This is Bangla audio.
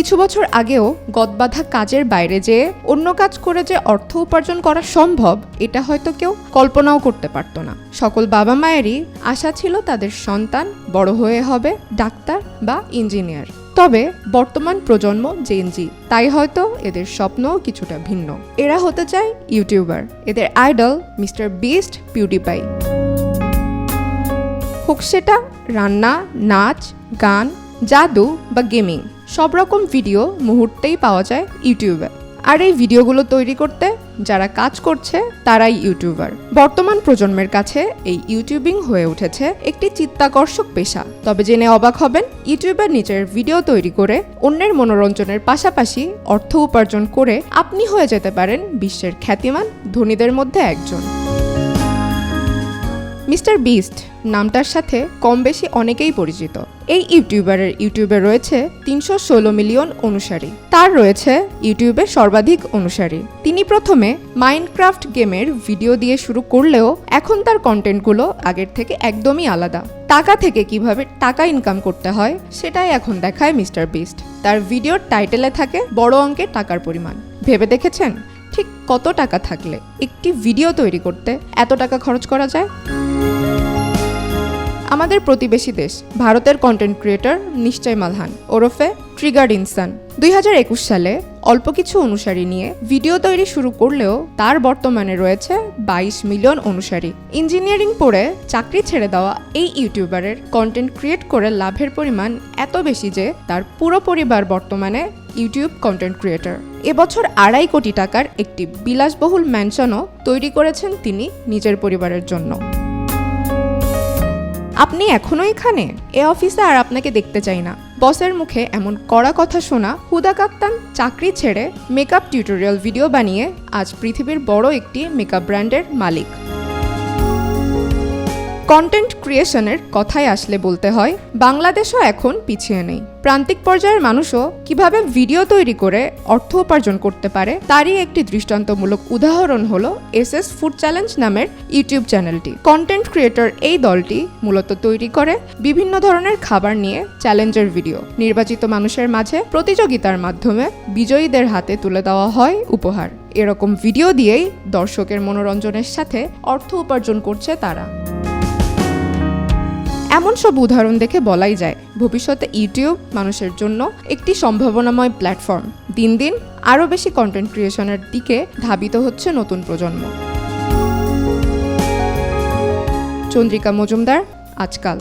কিছু বছর আগেও গদবাধা কাজের বাইরে যেয়ে অন্য কাজ করে যে অর্থ উপার্জন করা সম্ভব, এটা হয়তো কেউ কল্পনাও করতে পারতো না। সকল বাবা মায়েরই আশা ছিল তাদের সন্তান বড় হয়ে হবে ডাক্তার বা ইঞ্জিনিয়ার। তবে বর্তমান প্রজন্ম জেনজি তাই হয়তো এদের স্বপ্নও কিছুটা ভিন্ন। এরা হতে চায় ইউটিউবার, এদের আইডল মিস্টার বিস্ট পিউটিপাই। হোক সেটা রান্না, নাচ, গান জাদু বা গেমিং, সব রকম ভিডিও মুহূর্তেই পাওয়া যায় ইউটিউবে। আর এই ভিডিওগুলো তৈরি করতে যারা কাজ করছে, তারাই ইউটিউবার। বর্তমান প্রজন্মের কাছে এই ইউটিউবিং হয়ে উঠেছে একটি চিত্তাকর্ষক পেশা। তবে জেনে অবাক হবেন, ইউটিউবার নিজের ভিডিও তৈরি করে অন্যের মনোরঞ্জনের পাশাপাশি অর্থ উপার্জন করে আপনি হয়ে যেতে পারেন বিশ্বের খ্যাতিমান ধনীদের মধ্যে একজন। মিস্টার বিস্ট নামটার সাথে কম বেশি অনেকেই পরিচিত। এই ইউটিউবারের ইউটিউবে রয়েছে তিনশো ষোলো মিলিয়ন অনুসারী। তার রয়েছে ইউটিউবে সর্বাধিক অনুসারী। তিনি প্রথমে মাইনক্রাফট গেমের ভিডিও দিয়ে শুরু করলেও এখন তার কন্টেন্টগুলো আগের থেকে একদমই আলাদা। টাকা থেকে কীভাবে টাকা ইনকাম করতে হয়, সেটাই এখন দেখায় মিস্টার বিস্ট। তার ভিডিওর টাইটেলে থাকে বড় অঙ্কের টাকার পরিমাণ। ভেবে দেখেছেন? ঠিক কত টাকা থাকলে একটি ভিডিও তৈরি করতে এত টাকা খরচ করা যায়? আমাদের প্রতিবেশী দেশ। ভারতের কন্টেন্ট ক্রিয়েটর নিশ্চয় মালহান, ওরফে ট্রিগার্ড ইনসান দুই হাজার একুশ সালে অল্প কিছু অনুসারী নিয়ে ভিডিও তৈরি শুরু করলেও তার বর্তমানে রয়েছে বাইশ মিলিয়ন অনুসারী। ইঞ্জিনিয়ারিং পড়ে চাকরি ছেড়ে দেওয়া এই ইউটিউবারের কন্টেন্ট ক্রিয়েট করে লাভের পরিমাণ এত বেশি যে তার পুরো পরিবার বর্তমানে ইউটিউব কন্টেন্ট ক্রিয়েটর এবছর আড়াই কোটি টাকার একটি বিলাসবহুল ম্যানশনও তৈরি করেছেন তিনি নিজের পরিবারের জন্য। আপনি এখনও এখানে? এ অফিসে আর আপনাকে দেখতে চাই না। বসের মুখে এমন কড়া কথা শোনা, হুদা কাপ্তান চাকরি ছেড়ে মেকআপ টিউটোরিয়াল ভিডিও বানিয়ে আজ পৃথিবীর বড় একটি মেকআপ ব্র্যান্ডের মালিক। কন্টেন্ট ক্রিয়েশনের কথায় আসলে বলতে হয়, বাংলাদেশও এখন পিছিয়ে নেই। প্রান্তিক পর্যায়ের মানুষও কীভাবে ভিডিও তৈরি করে অর্থ উপার্জন করতে পারে, তারই একটি দৃষ্টান্তমূলক উদাহরণ হল এস এস ফুড চ্যালেঞ্জ নামের ইউটিউব চ্যানেলটি। কন্টেন্ট ক্রিয়েটর এই দলটি মূলত তৈরি করে বিভিন্ন ধরনের খাবার নিয়ে চ্যালেঞ্জের ভিডিও নির্বাচিত মানুষের মাঝে প্রতিযোগিতার মাধ্যমে বিজয়ীদের হাতে তুলে দেওয়া হয় উপহার। এরকম ভিডিও দিয়েই দর্শকের মনোরঞ্জনের সাথে অর্থ উপার্জন করছে তারা। এমন সব উদাহরণ দেখে বলাই যায় ভবিষ্যতে ইউটিউব মানুষের জন্য একটি সম্ভাবনাময় প্ল্যাটফর্ম। দিন দিন আরও বেশি কন্টেন্ট ক্রিয়েশনের দিকে ধাবিত হচ্ছে নতুন প্রজন্ম। চন্দ্রিকা মজুমদার, আজকাল।